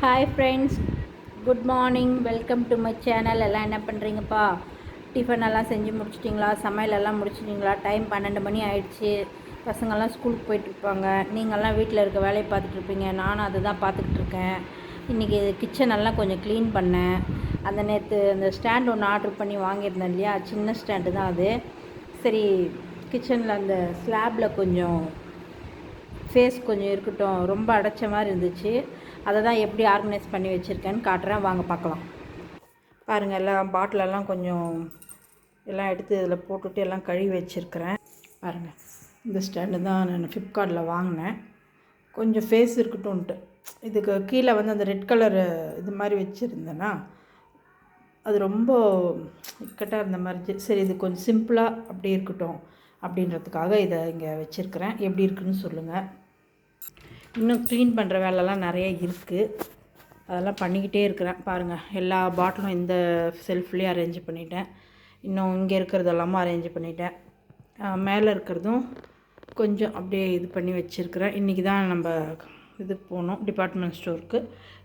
Hi friends good morning welcome to my channel எல்லாம் என்ன பண்ணுறீங்கப்பா tiffin எல்லாம் செஞ்சு முடிச்சிட்டிங்களா? சமையல் எல்லாம் முடிச்சிட்டிங்களா? டைம் பன்னெண்டு மணி ஆயிடுச்சு. பசங்கள்லாம் ஸ்கூலுக்கு போயிட்டுருப்பாங்க நீங்கள்லாம் வீட்டில் இருக்க வேலையை பார்த்துட்டு இருப்பீங்க. நானும் அதை தான் பார்த்துக்கிட்டு இருக்கேன். இன்றைக்கி கிச்சன் எல்லாம் கொஞ்சம் க்ளீன் பண்ணேன். அந்த நேற்று அந்த ஸ்டாண்ட் ஒன்று ஆர்டர் பண்ணி வாங்கியிருந்தேன் இல்லையா? சின்ன ஸ்டாண்டு தான் அது. சரி கிச்சனில் அந்த ஸ்லாப்பில் கொஞ்சம் ஃபேஸ் கொஞ்சம் இருக்கட்டும். ரொம்ப அடைச்ச மாதிரி இருந்துச்சு. அதை தான் எப்படி ஆர்கனைஸ் பண்ணி வச்சுருக்கேன்னு காட்டுறேன். வாங்க பார்க்கலாம். பாருங்கள் எல்லாம் பாட்டிலெல்லாம் கொஞ்சம் எல்லாம் எடுத்து இதில் போட்டுட்டு எல்லாம் கழுவி வச்சுருக்கிறேன். பாருங்கள் இந்த ஸ்டாண்டு தான் நான் ஃப்ளிப்கார்ட்டில் வாங்கினேன். கொஞ்சம் ஃபேஸ் இருக்கட்டும்ன்ட்டு இதுக்கு கீழே வந்து அந்த ரெட் கலரு இது மாதிரி வச்சுருந்தேன்னா அது ரொம்ப இக்கட்டாக இருந்த மாதிரி சரி இது கொஞ்சம் சிம்பிளாக அப்படி இருக்கட்டும் அப்படின்றதுக்காக இதை இங்கே வச்சுருக்கிறேன். எப்படி இருக்குன்னு சொல்லுங்கள் இன்னும் க்ளீன் பண்ணுற வேலைலாம் நிறைய இருக்குது அதெல்லாம் பண்ணிக்கிட்டே இருக்கிறேன். பாருங்கள் எல்லா பாட்டிலும் இந்த செல்ஃப்லேயும் அரேஞ்ச் பண்ணிட்டேன். இன்னும் இங்கே இருக்கிறது எல்லாமும் அரேஞ்ச் பண்ணிட்டேன் மேலே இருக்கிறதும் கொஞ்சம் அப்படியே இது பண்ணி வச்சுருக்கிறேன். இன்றைக்கி தான் நம்ம இதுக்கு போகணும் டிபார்ட்மெண்ட் ஸ்டோருக்கு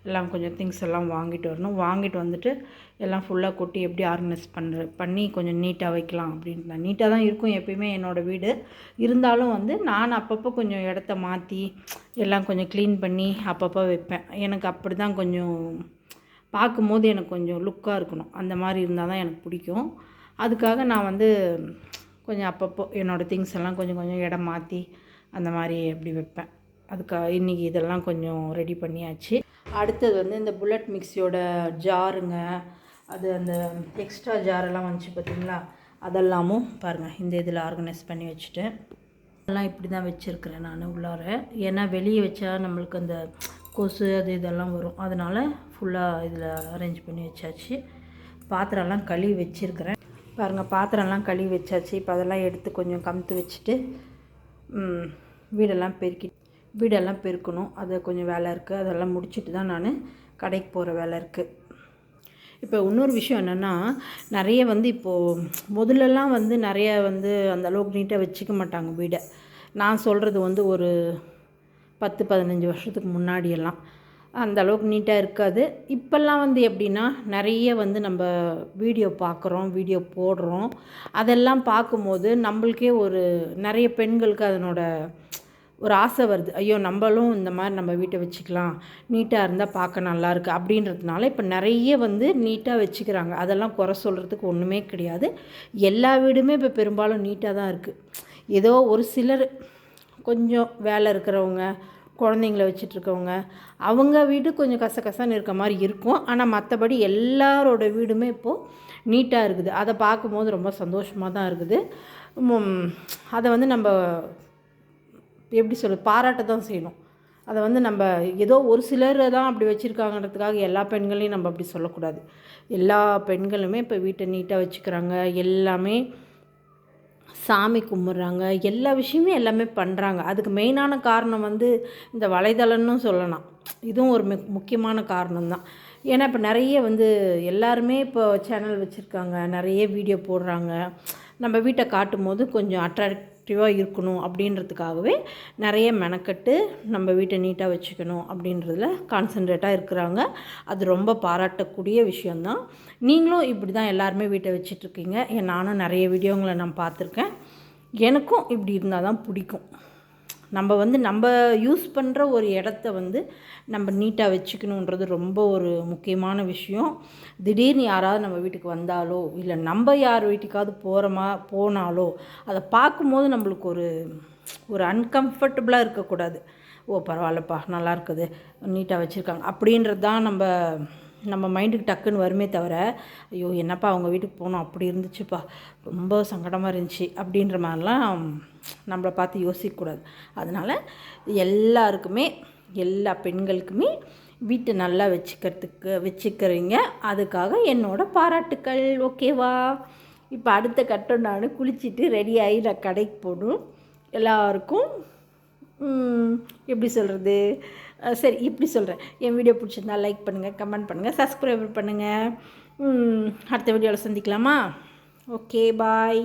எல்லாம் கொஞ்சம் திங்ஸ் எல்லாம் வாங்கிட்டு வரணும். வாங்கிட்டு வந்துட்டு எல்லாம் ஃபுல்லாக கொட்டி எப்படி ஆர்கனைஸ் பண்ணுற பண்ணி கொஞ்சம் நீட்டாக வைக்கலாம் அப்படின்ட்டு நீட்டாக தான் இருக்கும் எப்பயுமே என்னோடய வீடு. இருந்தாலும் வந்து நான் அப்பப்போ கொஞ்சம் இடத்த மாற்றி எல்லாம் கொஞ்சம் க்ளீன் பண்ணி அப்பப்போ வைப்பேன். எனக்கு அப்படி தான் கொஞ்சம் பார்க்கும்போது எனக்கு கொஞ்சம் லுக்காக இருக்கணும். அந்த மாதிரி இருந்தால் தான் எனக்கு பிடிக்கும். அதுக்காக நான் வந்து கொஞ்சம் அப்பப்போ என்னோடய திங்ஸ் எல்லாம் கொஞ்சம் கொஞ்சம் இடம் மாற்றி அந்த மாதிரி அப்படி வைப்பேன். அதுக்காக இன்றைக்கி இதெல்லாம் கொஞ்சம் ரெடி பண்ணியாச்சு. அடுத்தது வந்து இந்த புல்லட் மிக்சியோட ஜாருங்க. அது அந்த எக்ஸ்ட்ரா ஜாரெல்லாம் வந்துச்சு பார்த்தீங்களா அதெல்லாமும் பாருங்கள் இந்த இதில் ஆர்கனைஸ் பண்ணி வச்சுட்டேன் எல்லாம் இப்படி தான் வச்சுருக்கிறேன் நான் உள்ளார. ஏன்னா வெளியே வச்சா நம்மளுக்கு அந்த கொசு அது இதெல்லாம் வரும். அதனால் ஃபுல்லாக இதில் அரேஞ்ச் பண்ணி வச்சாச்சு. பாத்திரம்லாம் கழுவி வச்சுருக்கிறேன். பாருங்கள் பாத்திரம்லாம் கழுவி வச்சாச்சு. இப்போ அதெல்லாம் எடுத்து கொஞ்சம் கமுத்து வச்சுட்டு வீடெல்லாம் பெருக்கி வீடெல்லாம் பெருக்கணும். அது கொஞ்சம் வேலை இருக்குது அதெல்லாம் முடிச்சுட்டு தான் நான் கடைக்கு போகிற வேலை இருக்குது இப்போ இன்னொரு விஷயம் என்னென்னா நிறைய வந்து இப்போது முதல்லலாம் வந்து நிறைய வந்து அந்த அளவுக்கு நீட்டாக வச்சுக்க மாட்டாங்க வீடை. நான் சொல்கிறது வந்து ஒரு பத்து பதினஞ்சு வருஷத்துக்கு முன்னாடியெல்லாம். அந்த அளவுக்கு நீட்டாக இருக்காது. இப்போல்லாம் வந்து எப்படின்னா நிறைய வந்து நம்ம வீடியோ பார்க்குறோம் வீடியோ போடுறோம். அதெல்லாம் பார்க்கும்போது நம்மளுக்கே ஒரு நிறைய பெண்களுக்கு அதனோட ஒரு ஆசை வருது. ஐயோ நம்மளும் இந்த மாதிரி நம்ம வீட்டை வச்சுக்கலாம். நீட்டாக இருந்தால் பார்க்க நல்லாயிருக்கு அப்படின்றதுனால இப்போ நிறைய வந்து நீட்டாக வச்சுக்கிறாங்க. அதெல்லாம் குறை சொல்கிறதுக்கு ஒன்றுமே கிடையாது. எல்லா வீடுமே இப்போ பெரும்பாலும் நீட்டாக தான் இருக்குது ஏதோ ஒரு சிலர் கொஞ்சம் வேலை இருக்கிறவங்க குழந்தைங்கள வச்சிட்ருக்கவங்க அவங்க வீடு கொஞ்சம் கசகசன்னு இருக்க மாதிரி இருக்கும். ஆனால் மற்றபடி எல்லாரோட வீடுமே இப்போது நீட்டாக இருக்குது. அதை பார்க்கும்போது ரொம்ப சந்தோஷமாக தான் இருக்குது. அதை வந்து நம்ம எப்படி சொல்ல பாராட்ட தான் செய்யணும். அதை வந்து நம்ம ஏதோ ஒரு சிலர் தான் அப்படி வச்சுருக்காங்கன்றதுக்காக எல்லா பெண்களையும் நம்ம அப்படி சொல்லக்கூடாது. எல்லா பெண்களுமே இப்போ வீட்டை நீட்டாக வச்சுக்கிறாங்க எல்லாமே சாமி கும்பிட்றாங்க எல்லா விஷயமே எல்லாமே பண்ணுறாங்க அதுக்கு மெயினான காரணம் வந்து இந்த வலைதளம்னு சொல்லலாம். இதுவும் ஒரு முக்கியமான காரணம் தான். ஏன்னா இப்போ நிறைய வந்து எல்லாருமே இப்போ சேனல் வச்சுருக்காங்க நிறைய வீடியோ போடுறாங்க. நம்ம வீட்டை காட்டும் போது கொஞ்சம் அட்ராக்ட் ஆக்டிவாக இருக்கணும் அப்படின்றதுக்காகவே நிறைய மெனக்கட்டு நம்ம வீட்டை நீட்டாக வச்சுக்கணும் அப்படின்றதுல கான்சன்ட்ரேட்டாக இருக்கிறாங்க. அது ரொம்ப பாராட்டக்கூடிய விஷயந்தான் நீங்களும் இப்படி தான் எல்லாருமே வீட்டை வச்சிட்ருக்கீங்க ஏன் நானும் நிறைய வீடியோங்களை நான் பார்த்துருக்கேன். எனக்கும் இப்படி இருந்தால் தான் பிடிக்கும். நம்ம வந்து நம்ம யூஸ் பண்ணுற ஒரு இடத்த வந்து நம்ம நீட்டாக வச்சுக்கணுன்றது ரொம்ப ஒரு முக்கியமான விஷயம். திடீர்னு யாராவது நம்ம வீட்டுக்கு வந்தாலோ இல்லை நம்ம யார் வீட்டுக்காவது போகிறோமா போனாலோ அதை பார்க்கும்போது நம்மளுக்கு ஒரு ஒரு அன்கம்ஃபர்டபுளாக இருக்கக்கூடாது. ஓ பரவாயில்லப்பா நல்லா இருக்குது நீட்டாக வச்சுருக்காங்க அப்படின்றது தான் நம்ம நம்ம மைண்டுக்கு டக்குன்னு வருமே தவிர ஐயோ என்னப்பா அவங்க வீட்டுக்கு போனோம் அப்படி இருந்துச்சுப்பா ரொம்ப சங்கடமாக இருந்துச்சு அப்படின்ற மாதிரிலாம் நம்மளை பார்த்து யோசிக்கக்கூடாது அதனால் எல்லாருக்குமே எல்லா பெண்களுக்குமே வீட்டை நல்லா வச்சுக்கிறதுக்கு வச்சுக்கிறீங்க. அதுக்காக என்னோட பாராட்டுக்கள் ஓகேவா? இப்போ அடுத்த கட்டம் நான் குளிச்சுட்டு ரெடி ஆகி நான் கடைக்கு போகணும். எல்லாருக்கும் எப்படி சொல்கிறது சரி இப்படி சொல்கிறேன் என் வீடியோ பிடிச்சிருந்தா லைக் பண்ணுங்கள் கமெண்ட் பண்ணுங்கள் சப்ஸ்கிரைபர் பண்ணுங்கள் அடுத்த வீடியோவில் சந்திக்கலாமா? Okay bye